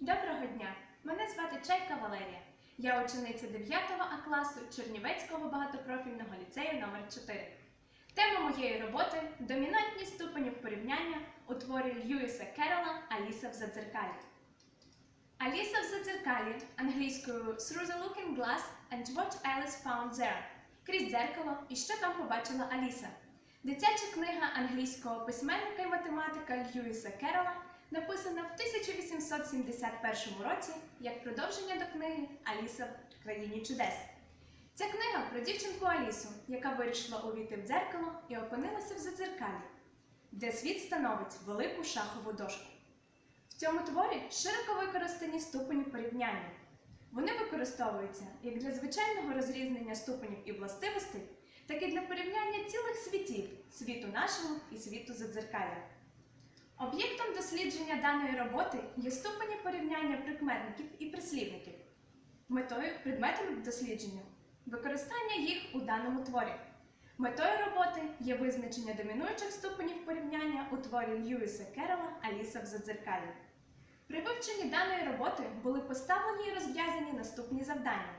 Доброго дня! Мене звати Чайка Валерія. Я учениця 9 А класу Чернівецького багатопрофільного ліцею номер 4 Тема моєї роботи домінантні ступені порівняння у творі Льюіса Керрола Аліса в задзеркалі. Аліса в задзеркалі англійською Through the Looking Glass and What Alice Found There крізь дзеркало і що там побачила Аліса. Дитяча книга англійського письменника і математика Льюіса Керрола написана в 1871 році як продовження до книги Аліса в країні чудес. Ця книга про дівчинку Алісу, яка вирішила увійти в дзеркало і опинилася в задзеркалі, де світ становить велику шахову дошку. В цьому творі широко використані ступені порівняння. Вони використовуються як для звичайного розрізнення ступенів і властивостей, так і для порівняння цілих світів світу нашого і світу задзеркалля. Об'єктом дослідження даної роботи є ступені порівняння прикметників і прислівників. Метою предметом дослідження використання їх у даному творі. Метою роботи є визначення домінуючих ступенів порівняння у творі Льюіса Керрола Аліса в задзеркалі. При вивченні даної роботи були поставлені і розв'язані наступні завдання: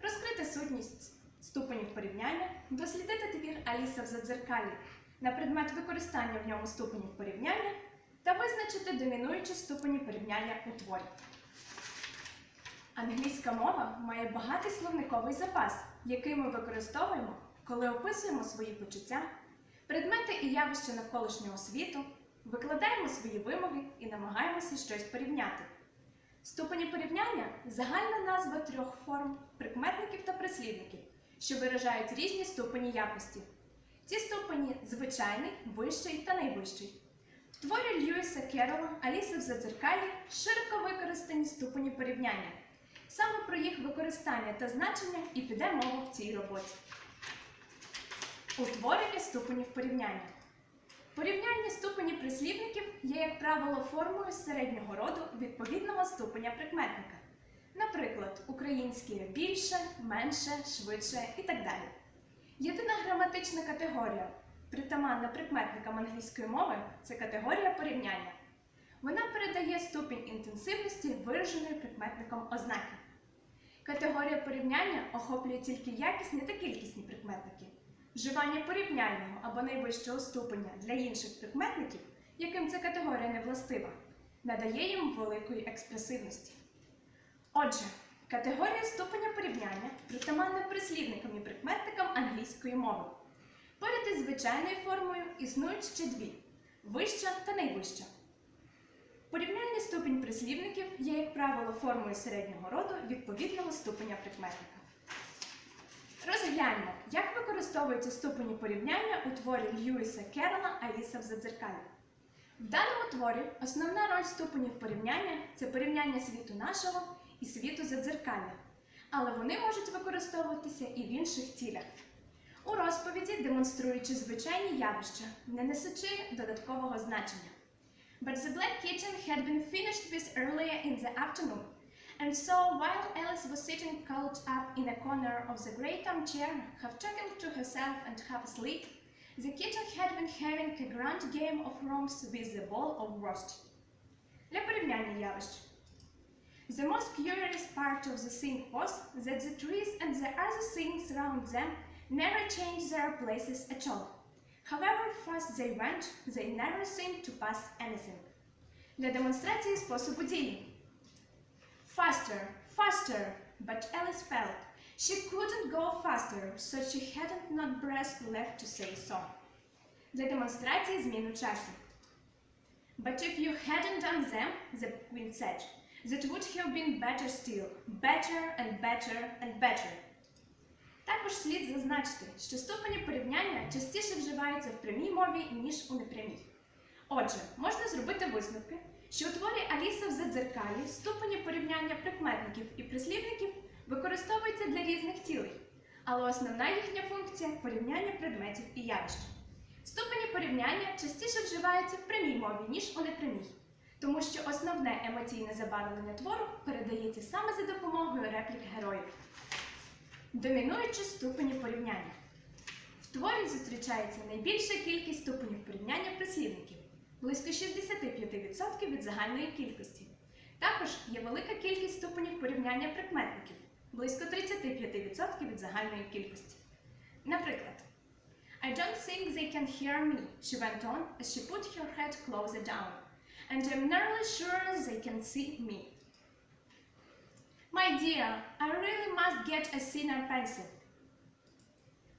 розкрити сутність ступенів порівняння, дослідити твір Аліса в задзеркалі на предмет використання в ньому ступенів порівняння та визначити домінуючі ступені порівняння у творі. Англійська мова має багатий словниковий запас, який ми використовуємо, коли описуємо свої почуття, предмети і явища навколишнього світу, викладаємо свої вимоги і намагаємося щось порівняти. Ступені порівняння загальна назва трьох форм прикметників та прислівників, що виражають різні ступені якості. Ці ступені звичайний, вищий та найвищий. Творі Льюіса Керрола Аліса в задзеркалі широко використані ступені порівняння. Саме про їх використання та значення і піде мова в цій роботі. Утворення ступенів порівняння. Порівняння ступені прислівників є, як правило, формою середнього роду відповідного ступеня прикметника. Наприклад, українське більше, менше, швидше і так далі. Єдина граматична категорія, притаманна прикметникам англійської мови, це категорія порівняння. Вона передає ступінь інтенсивності, вираженої прикметником ознаки. Категорія порівняння охоплює тільки якісні та кількісні прикметники. Вживання порівняльного або найвищого ступеня для інших прикметників, яким ця категорія не властива, надає їм великої експресивності. Отже, категорія ступеня порівняння притаманна прислівникам і прикметникам англійської мови. Поряд із звичайною формою існують ще дві вища та найвища. Порівняльний ступінь прислівників є, як правило, формою середнього роду відповідного ступеня прикметника. Розгляньмо, як використовуються ступені порівняння у творі Льюіса Керрола Аліса в задзеркалі. В даному творі основна роль ступенів порівняння це порівняння світу нашого і світу задзеркалля, але вони можуть використовуватися і в інших цілях. У розповіді демонструючи звичайні явища, не несучи додаткового значення. But the black kitchen had been finished with earlier in the afternoon, and so while Alice was sitting curled up in a corner of the great armchair, half talking to herself and half asleep, the kitchen had been having a grand game of romps with the ball of roast. Для порівняння явищ. The most curious part of the thing was that the trees and the other things around them never changed their places at all. However fast they went, they never seemed to pass anything. Для демонстрації способу дії. Faster, faster, but Alice felt she couldn't go faster, so she hadn't not breath left to say so. Для демонстрації зміну часу. But if you hadn't done them, the queen said, that would have been better still, better and better and better. Також слід зазначити, що ступені порівняння частіше вживаються в прямій мові, ніж у непрямій. Отже, можна зробити висновки, що у творі Аліса в задзеркалі ступені порівняння прикметників і прислівників використовуються для різних цілей, але основна їхня функція порівняння предметів і явищ. Ступені порівняння частіше вживаються в прямій мові, ніж у непрямій, тому що основне емоційне забарвлення твору передається саме за допомогою реплік героїв. Домінуючі ступені порівняння. В творі зустрічається найбільша кількість ступенів порівняння прислівників близько 65% від загальної кількості. Також є велика кількість ступенів порівняння прикметників близько 35% від загальної кількості. Наприклад, I don't think they can hear me, she went on as she put her head closer down. And I'm nearly sure they can see me. My dear, I really must get a thinner pencil.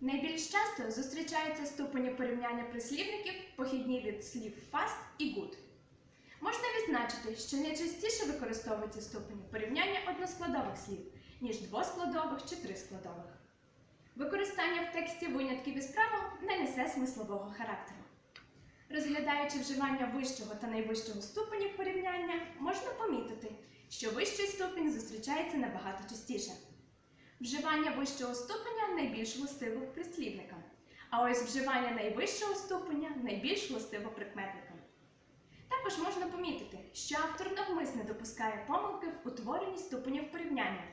Найбільш часто зустрічаються ступені порівняння прислівників, похідні від слів fast і good. Можна відзначити, що найчастіше використовуються ступені порівняння односкладових слів, ніж двоскладових чи трискладових. Використання в тексті винятків із правил не несе смислового характеру. Розглядаючи вживання вищого та найвищого ступенів порівняння, можна помітити, що вищий ступінь зустрічається набагато частіше. Вживання вищого ступеня найбільш властиво прислівникам, а ось вживання найвищого ступеня найбільш властиво прикметникам. Також можна помітити, що автор навмисне допускає помилки в утворенні ступенів порівняння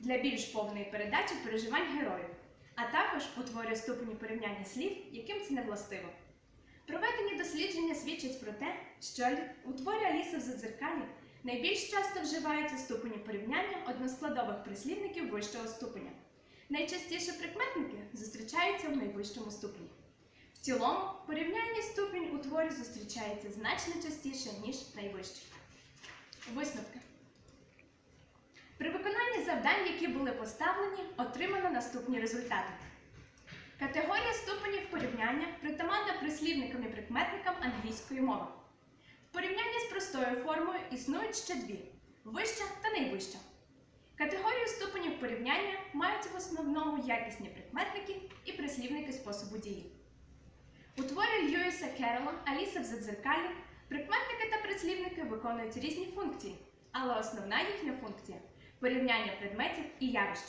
для більш повної передачі переживань героїв, а також утворює ступені порівняння слів, яким це не властиво. Свідчать про те, що у творі Аліса в задзеркалі найбільш часто вживаються ступені порівняння односкладових прислівників вищого ступеня. Найчастіше прикметники зустрічаються в найвищому ступені. В цілому, порівняльний ступінь у творі зустрічається значно частіше, ніж найвищий. Висновки. При виконанні завдань, які були поставлені, отримано наступні результати. Категорія ступенів порівняння притаманна прислівникам і прикметникам англійської мови. В порівнянні з простою формою існують ще дві вища та найвища. Категорію ступенів порівняння мають в основному якісні прикметники і прислівники способу дії. У творі Льюіса Керрола Аліса в задзеркалі прикметники та прислівники виконують різні функції, але основна їхня функція порівняння предметів і явищ.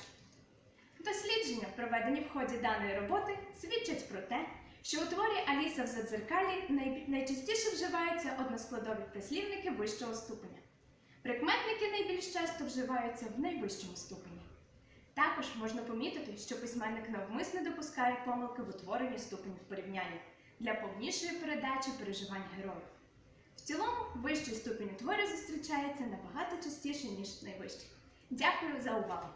Дослідження, проведені в ході даної роботи, свідчать про те, що у творі Аліса в задзеркалі най- найчастіше вживаються односкладові прислівники вищого ступеня. Прикметники найбільш часто вживаються в найвищому ступені. Також можна помітити, що письменник навмисно допускає помилки в утворенні ступенів порівняння для повнішої передачі переживань героїв. В цілому, вищий ступінь у творі зустрічається набагато частіше, ніж найвищий. Дякую за увагу!